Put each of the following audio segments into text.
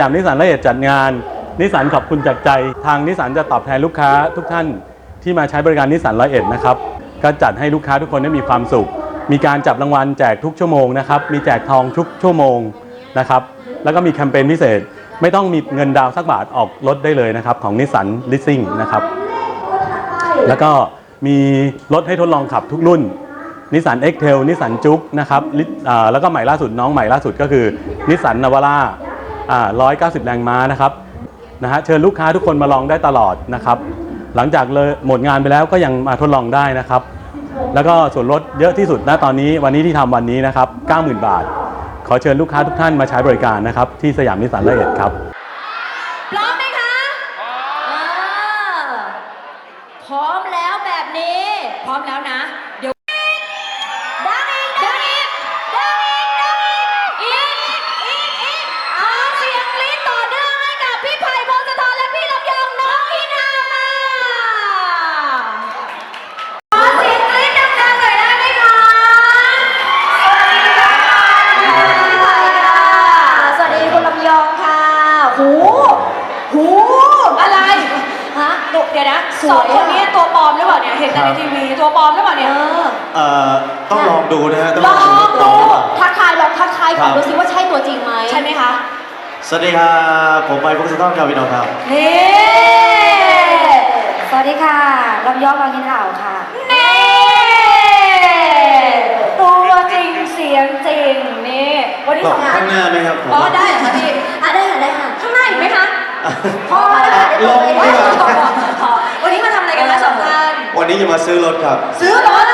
ยามนิสสันละเอียดจัดงาน นิสสันขอบคุณจากใจทางนิสสันจะตอบแทนลูกค้าทุกท่านที่มาใช้บริการนิสสันละเอียดนะครับก็จัดให้ลูกค้าทุกคนได้มีความสุข มีการจับรางวัลแจกทุกชั่วโมงนะครับมีแจกทองทุกชั่วโมงนะครับแล้วก็มีแคมเปญพิเศษไม่ต้องมีเงินดาวสักบาทออกรถได้เลยนะครับของนิสสันลิสซิ่งนะครับแล้วก็มีรถให้ทดลองขับทุกรุ่นนิสสันเอ็กเทลนิสสันจุกนะครับลิอ่าแล้วก็ใหม่ล่าสุดน้องใหม่ล่าสุดก็คือนิสสันนาวาร่า 190 แรงม้านะครับนะฮะเชิญลูกค้าทุกคนมาลองได้ตลอดนะครับ หลังจากเลยหมดงานไปแล้วก็ยังมาทดลองได้นะครับ แล้วก็ส่วนลดเยอะที่สุดณตอนนี้วันนี้ที่ทำวันนี้นะครับ 90,000 บาท ขอเชิญลูกค้าทุกท่านมาใช้บริการนะครับ ที่สยามนิสสันละเอียดครับ สวยสองคนนี้อะตัวปลอมหรือเปล่าเนี่ยเห็นแต่ในทีวีตัวปลอมหรือเปล่าเนี่ย เออเอ่อต้องลองดูนะฮะต้องลลอองดูงดูทักทายลองทักทายก่อนครับ ดูสิว่าใช่ตัวจริงไหมใช่ไหมคะสวัสดีครับผมไปพงศธรครับพี่น้องครับนี่สวัสดีค่ะลำยองบางยินข่าวค่ะนี่ตัวจริงเสียงจริงนี่วันนี้บสออกงงานข้างหน้าไหมครับผม อ๋อได้เหรอคะพี่ อะได้ค่ะได้ค่ะข้างหน้าอีกไหมคะ พอแล้วค่ะเดี๋ยวลงไปดีกว่าวันนี้มาทำอะไรกันคะสองท่า นวันนี้จะมาซื้อรถครับ ซื้อรถ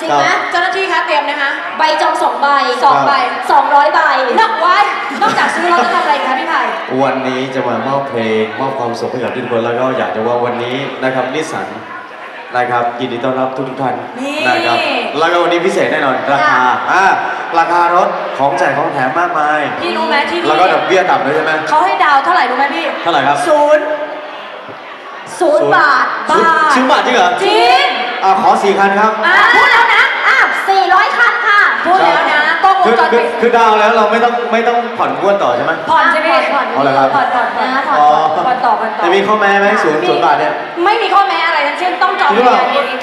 จริงไหมเจ้าหน้าที่คะเตรียมนะคะ ใบจองสองใบสองใบสองร้อยใบนอกไว้นอกจากซื้อรถจะทำอะไรอีกคะพี่ไผ่วันนี้จะมามอบเพลงมอบความสุขให้กับทุกคนแล้วก็อยากจะว่าวันนี้นะครับนิสสันนะครับยินดีต้อนรับทุกทุกๆท่านนี่นะครับแล้วก็วันนี้พิเศษแน่นอนราคาอ่าราคารถของแจกของแถมมากมายพี่รู้ไหมที่นี่แล้วก็ดอกเบี้ยต่ำด้วยใช่ไหมเขาให้ดาวเท่าไหร่รู้ไหมพี่เท่าไหร่ครับศูนย์ ศูนย์บาทบาทซื้อบาทจริงเหรอจริงอ่าขอสี่คันครับอะพูดแล้วนะอ้าวสี่ร้อยคันค่ะพูดแล้วนะกล้องวคืงอจรคืปิอดคือดาวน์แล้วเราไม่ต้องไม่ต้องผ่อนงวดต่อใช่ไหม ผ่อนใช่ไหมผ่อนเอาเลยครับ ผ่อนผ่อนผ่อนนะผ่อนอ๋อผ่อนต่อผ่อนต่อจะมีข้อแม้ไหมศูนย์ศูนย์บาทเนี่ย ไม่มีข้อแม้อะไรทั้งสิ้นต้องจองจริงหรือเปล่าในงานนี้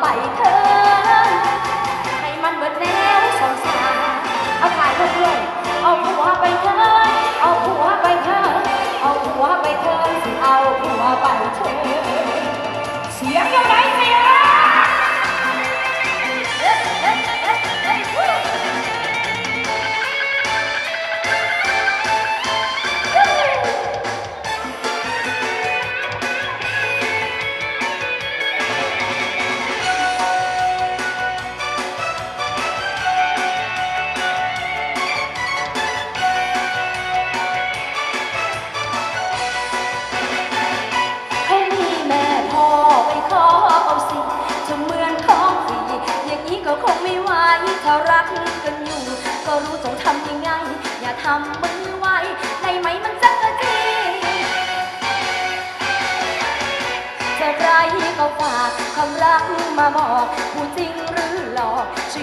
ไปเธอ เบิดแล้วสองสาว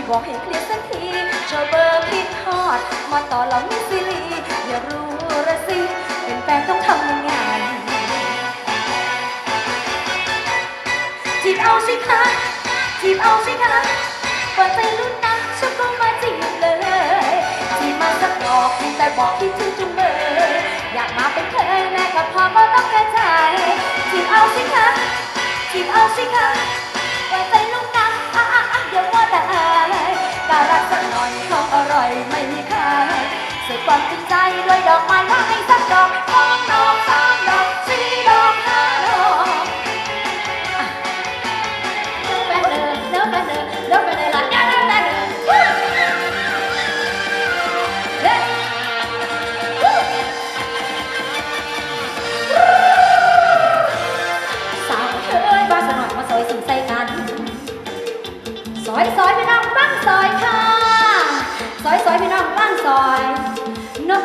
บอกให้เคลียร์สักทีเจอเบอร์คิดฮอด มาต่อเรามิซิลีอย่ารู้ระสิเป็นแฟนต้องทำยังไงจีบเอาสิคะจีบเอาสิคะเปิดใจลุ้นนะฉันก็มาจีบเลยจีบมาสักดอกแต่บอกคิดถึงจุงเลยอยากมาเป็นเคยแม่กับพ่อก็ต้องกระจายจีบเอาสิคะจีบเอาสิคะเปิดใจลุ้นนะอะอะอะเดี๋ยวว่าแต่ ด้วย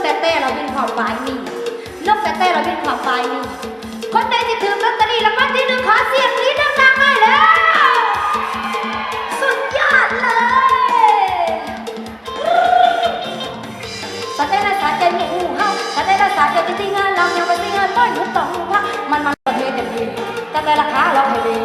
นกแต่แต่เราเป็นความปลายนี่นกแต่แต่เราเป็นความปลายนี่คนใดที่ถือลอตเตอรี่รางวัลที่หนึ่งขอเสียงนี้ดังๆหน่อยแล้วสุดยอดเลยสัตว์ได้ละสัตว์ใจหมูเฮาสัตว์ได้ละสัตว์ใจจริงๆงานเรายังไปที่งานต้อยหนุนต้องพักมันมันประเทศเต็มที่สัตว์ได้ราคาเราให้ดี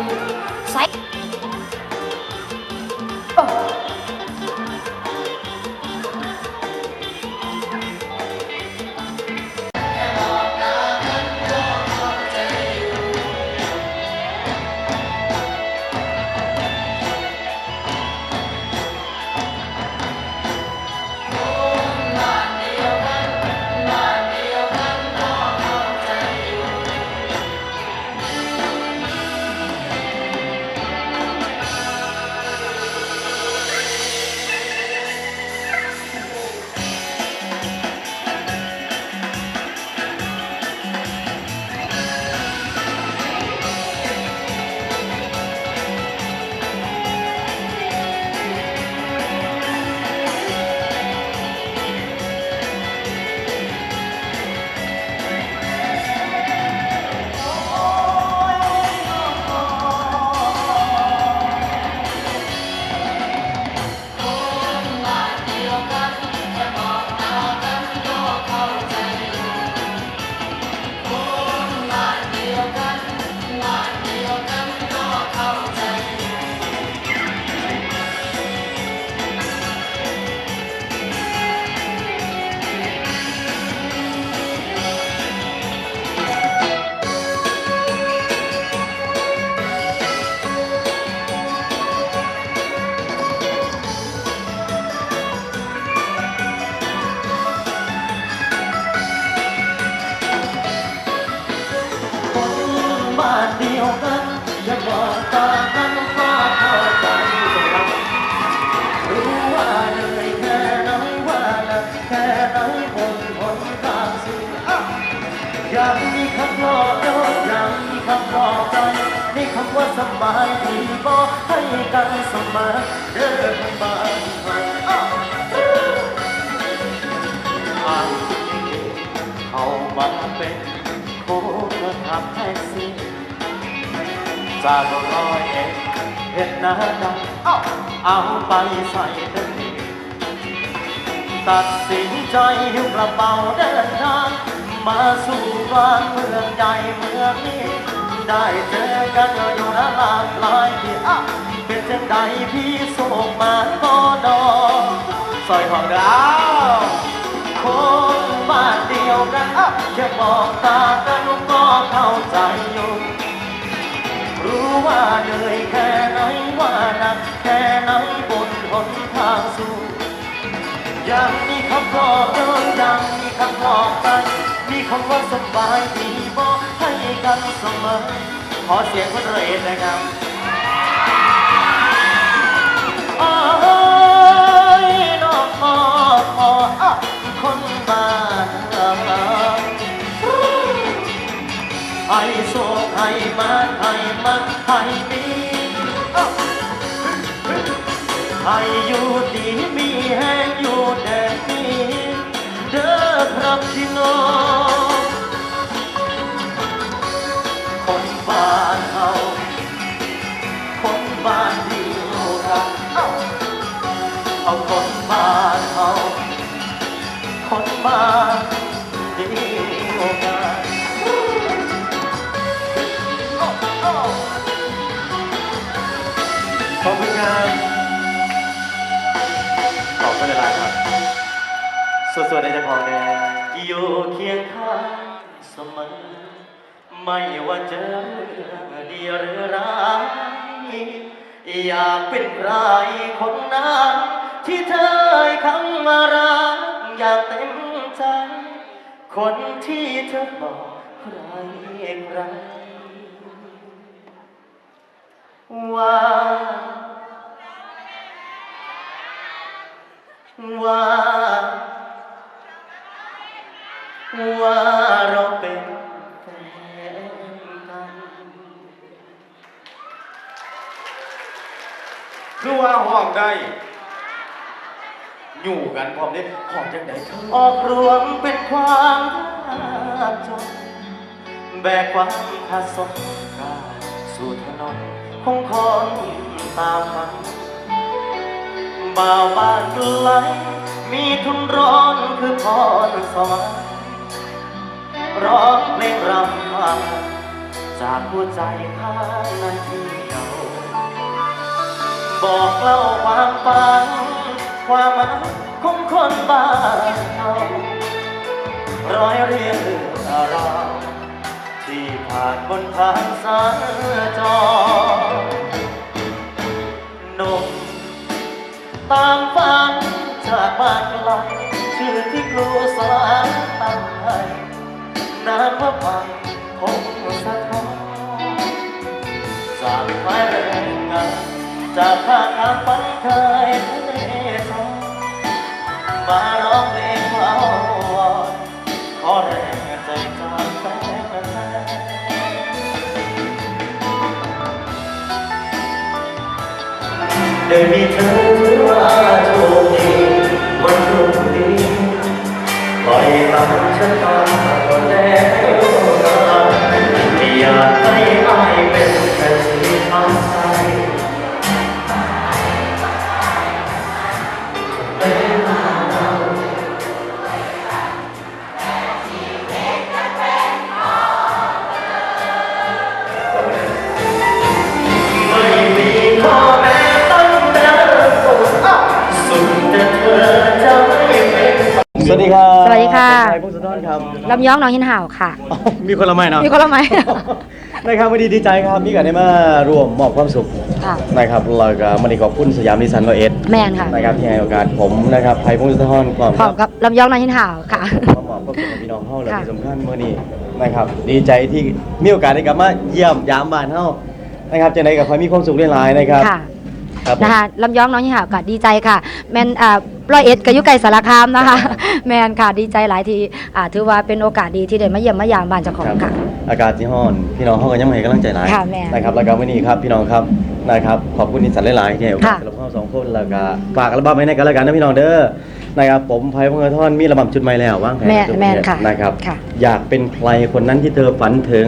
บายดีบอกให้กันสมอเดินบ้านใครอะอ่าเขามาเป็นโค้ชขับแท็กซี่จากร้อยเอ็ดเห็นหน้าดำเอาเอาไปใส่เต็มตัดสินใจหิ้วกระเป๋าเดินทางมาสู่บ้านเมืองใหญ่เมืองนี้ ได้เจอกันอยู่นะหลากหลายที่อะเป็นจังใดพี่ส่งมาก็ดอกซอยหอมดาคนบ้านเดียวกันอะแค่มองตากันก็เข้าใจอยู่รู้ว่าเหนื่อยแค่ไหนว่าหนักแค่ไหนบนหนทางสู่ ยังมีคำปลอกโยนดังมีคำบอกกัน มีคำว่าสบายดีบอกให้กันเสมอขอเสียงคนเรศนะครับ บ้านเดียวกันเอาคนมาเขาคนมาดียวกันขอบคุณครับขอบคุณเวลาครับสวยๆในจังหวะนี้อยู่เคียงข้างเสมอไม่ว่าเจอเดียหรือร้าย อยากเป็นใครคนนั้นที่เธอคำมารักอย่างเต็มใจ คนที่เธอบอกใครใครว่าว่าว่าเราเป็นแฟนกัน คือว่าห้องได้อยู่กันพร้อมเด้ห้องจังไดเธอออกรวมเป็นความรักจนแบกความขัดสนก้าสู่ถนนของคนตามฝันบ่าวบ้านไกลมีทุนร้อนคือพรสวรรค์ร้องเพลงรำพันจากหัวใจข้างนั้น บอกเล่าความฝันความมายของคนบ้านเราร้อยเรียงเรื่องราวที่ผ่านบนทางสายจอนมตามฝันจากบ้านไกลชื่อที่ครูสอนตั้งให้นามว่าพันคงสะท้อนจากไม้แรงงาน จากข้างทางฝันเคยทะเลทองมาร้องเพลงเอาวอนขอแรงใจจากแฟนได้มีเธอถือว่าโชคดีวันพรุ่งนี้ปล่อยตามชะตาก็แล้วกันไม่อยากให้ ครับสวัสดีค่ะ ผมไทยพงศธรครับลำยองน้องหินห่าวค่ะ อ๋อมีคนละไม้เนาะมีคนละไหมนะครับวันนี้ดีใจครับมีกันได้มาร่วมมอบความสุขค่ะ นะครับแล้วก็มันขอบคุณสยามนิสสันโรเอสแมนค่ะนะครับที่ให้โอกาสผมนะครับไทยพงศธรความพร้อมกับลำยองน้องหินห่าวค่ะ มามอบความสุขกับพี่น้องเฮาและค่ะ ที่สำคัญเมื่อนี้นะครับ ดีใจที่มีโอกาสได้กลับมาเยี่ยมยามบ้านเฮานะครับจะได้กับคอยมีความสุขหลายๆนะครับ ค่ะ ครับผม นะคะลำยองน้องหินห่าวก็ดีใจค่ะ แมนอ่าร้อยเอ็ดกับยุไก่สารคามนะคะ แมนค่ะดีใจหลายทีอ่าถือว่าเป็นโอกาสดีที่ได้มาเยี่ยมมายามบ้านเจ้าของครับค่ะ อากาศที่ห้อน พี่น้องเขาก็ยังไม่ให้กำลังใจหลายค่ะแม่นะครับแล้วก็วันนี้ครับพี่น้องครับนะครับขอบคุณนิสสันหลายๆที่ให้โอกาสค่ะกับเราสองคนแล้วก็ฝากอัลบั้มไว้ในกันแล้วกันนะพี่น้องเด้อนะครับผมไพพงศ์ธรมีระบำชุดใหม่แล้วว่างแผนแม่ชุดแม่ใหค่ะนะครับ ค่ะ อยากเป็นใครคนนั้นที่เธอฝันถึง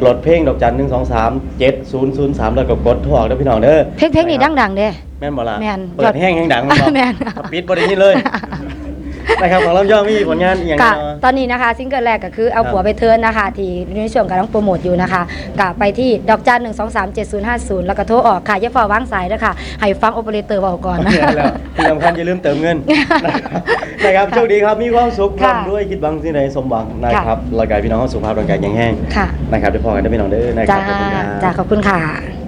โหลดเพลงดอกจันหนึ่งสองสามเจ็ด ศูนย์ศูนย์สามแล้วก็กดโทรออกเด้อพี่น้องเด้อเพลงเพลงนี้ดังๆเด้ แม่นบ่ล่ะแม่น เปิดแห้งแห้งดังบ่แม่น ถ้าปิดบ่ได้ยินเลย นะครับของลำยองมีผลงานอีกอย่างค่ะเนาะ ตอนนี้นะคะซิงเกิลแรกก็คือเอาครับผัวไปเทิร์นนะคะ ที่ในช่วงกำลังโปรโมทอยู่นะคะกะไปที่ดอกจันหนึ่งสองสามเจ็ดศูนย์ห้าศูนย์แล้วก็โทรออกค่ะอย่าฝ่าวางสายนะคะให้ฟังโอเปอเรเตอร์บอกก่อนนะ แล้วที่สำคัญอย่าลืมเติมเงิน นะครับโชคดีครับมีความสุขค่ะร่ำด้วยคิดบังที่ใดสมหวังนะครับร่างกายพี่น้องสุขภาพร่างกายแข็งแรงค่ะ นะครับเดี๋ยวพอกันได้อพี่น้องเด้อนะคจ้ารับขอบคุณครับ จ้าขอบคุณค่ะ